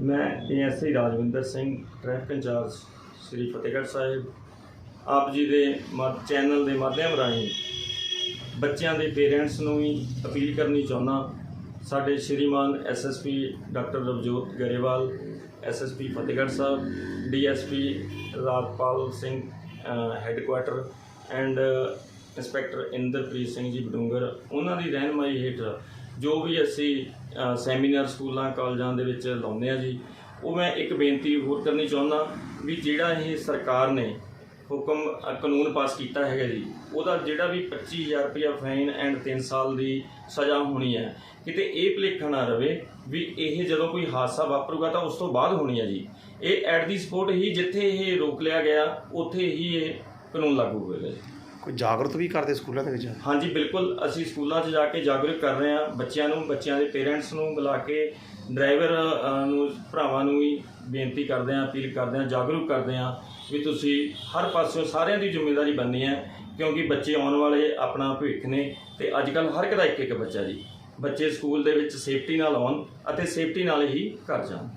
ਮੈਂ ASI Rajwinder Singh, traffic incharge Shri Fatehgarh Sahib. ਆਪ ਜੀ ਦੇ ਮਾ- ਚੈਨਲ ਦੇ ਮਾਧਿਅਮ ਰਾਹੀਂ ਬੱਚਿਆਂ ਦੇ ਪੇਰੈਂਟਸ ਨੂੰ ਵੀ ਅਪੀਲ ਕਰਨੀ ਚਾਹੁੰਦਾ ਸਾਡੇ ਸ਼੍ਰੀਮਾਨ SSP doctor Ravjot Grewal SSP Fatehgarh Sahib DSP Rajpal Singh headquarter and inspector Inderpreet Singh ji Badungar, ਉਹਨਾਂ ਦੀ ਰਹਿਨਮਾਈ ਹੇਠ ਜੋ ਵੀ ਅਸੀਂ ਸੈਮੀਨਾਰ ਸਕੂਲਾਂ, ਕਾਲਜਾਂ ਦੇ ਵਿੱਚ ਲਾਉਂਦੇ ਆ ਜੀ, ਉਹ ਮੈਂ ਇੱਕ ਬੇਨਤੀ ਹੋਰ ਕਰਨੀ ਚਾਹੁੰਦਾ ਵੀ ਜਿਹੜਾ ਇਹ ਸਰਕਾਰ ਨੇ ਹੁਕਮ ਕਾਨੂੰਨ ਪਾਸ ਕੀਤਾ ਹੈਗਾ ਜੀ, ਉਹਦਾ ਜਿਹੜਾ ਵੀ 25000 ਰੁਪਇਆ ਫਾਈਨ ਐਂਡ 3 ਸਾਲ ਦੀ ਸਜ਼ਾ ਹੋਣੀ ਹੈ, ਕਿਤੇ ਇਹ ਭੁਲੇਖਾ ਨਾ ਰਵੇ ਵੀ ਇਹ ਜਦੋਂ ਕੋਈ ਹਾਦਸਾ ਵਾਪਰੂਗਾ ਤਾਂ ਉਸ ਤੋਂ ਬਾਅਦ ਹੋਣੀ ਹੈ ਜੀ। ਇਹ ਐਟ ਦੀ ਸਪੋਰਟ ਹੀ ਜਿੱਥੇ ਇਹ ਰੋਕ ਲਿਆ ਗਿਆ, ਉੱਥੇ ਹੀ ਇਹ ਕਾਨੂੰਨ ਲਾਗੂ ਹੋਵੇਗਾ ਜੀ। ਕੋਈ ਜਾਗਰੂਕ ਵੀ ਕਰਦੇ ਸਕੂਲਾਂ ਦੇ ਵਿੱਚ? ਹਾਂਜੀ, ਬਿਲਕੁਲ। ਅਸੀਂ ਸਕੂਲਾਂ 'ਚ ਜਾ ਕੇ ਜਾਗਰੂਕ ਕਰ ਰਹੇ ਹਾਂ ਬੱਚਿਆਂ ਨੂੰ, ਬੱਚਿਆਂ ਦੇ ਪੇਰੈਂਟਸ ਨੂੰ ਬੁਲਾ ਕੇ ਡਰਾਈਵਰ ਨੂੰ, ਭਰਾਵਾਂ ਨੂੰ ਵੀ ਬੇਨਤੀ ਕਰਦੇ ਹਾਂ, ਅਪੀਲ ਕਰਦੇ ਹਾਂ, ਜਾਗਰੂਕ ਕਰਦੇ ਹਾਂ ਵੀ ਤੁਸੀਂ ਹਰ ਪਾਸਿਓਂ ਸਾਰਿਆਂ ਦੀ ਜ਼ਿੰਮੇਵਾਰੀ ਬਣਨੀ ਹੈ, ਕਿਉਂਕਿ ਬੱਚੇ ਆਉਣ ਵਾਲੇ ਆਪਣਾ ਭਵਿੱਖ ਨੇ ਤੇ ਅੱਜ ਕੱਲ ਹਰ ਇੱਕ ਦਾ ਇੱਕ ਇੱਕ ਬੱਚਾ ਜੀ। ਬੱਚੇ ਸਕੂਲ ਦੇ ਵਿੱਚ ਸੇਫਟੀ ਨਾਲ ਆਉਣ ਅਤੇ ਸੇਫਟੀ ਨਾਲ ਹੀ ਘਰ ਜਾਣ।